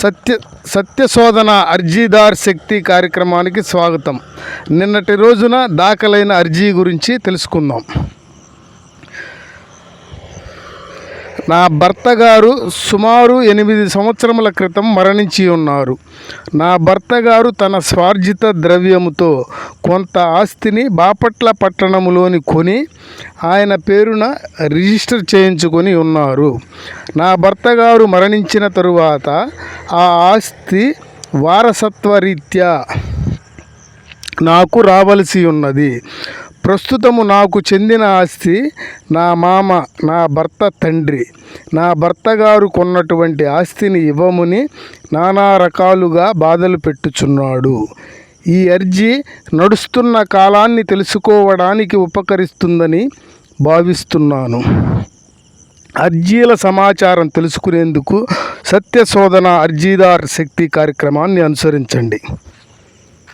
సత్య సత్యశోధన అర్జీదార్ శక్తి కార్యక్రమానికి స్వాగతం. నిన్నటి రోజున దాఖలైన అర్జీ గురించి తెలుసుకుందాం. నా భర్త గారు సుమారు ఎనిమిది సంవత్సరముల క్రితం మరణించి ఉన్నారు. నా భర్త గారు తన స్వార్జిత ద్రవ్యముతో కొంత ఆస్తిని బాపట్ల పట్టణములోని కొని ఆయన పేరున రిజిస్టర్ చేయించుకొని ఉన్నారు. నా భర్త గారు మరణించిన తరువాత ఆ ఆస్తి వారసత్వ రీత్యా నాకు రావలసి ఉన్నది. ప్రస్తుతము నాకు చెందిన ఆస్తి నా మామ నా భర్త తండ్రి. నా భర్త గారు కొన్నటువంటి ఆస్తిని ఇవ్వముని నానా రకాలుగా బాధలు పెట్టుచున్నాడు. ఈ అర్జీ నడుస్తున్న కాలాన్ని తెలుసుకోవడానికి ఉపకరిస్తుందని భావిస్తున్నాను. అర్జీల సమాచారం తెలుసుకునేందుకు సత్యశోధన అర్జీదార్ శక్తి కార్యక్రమాన్ని అనుసరించండి.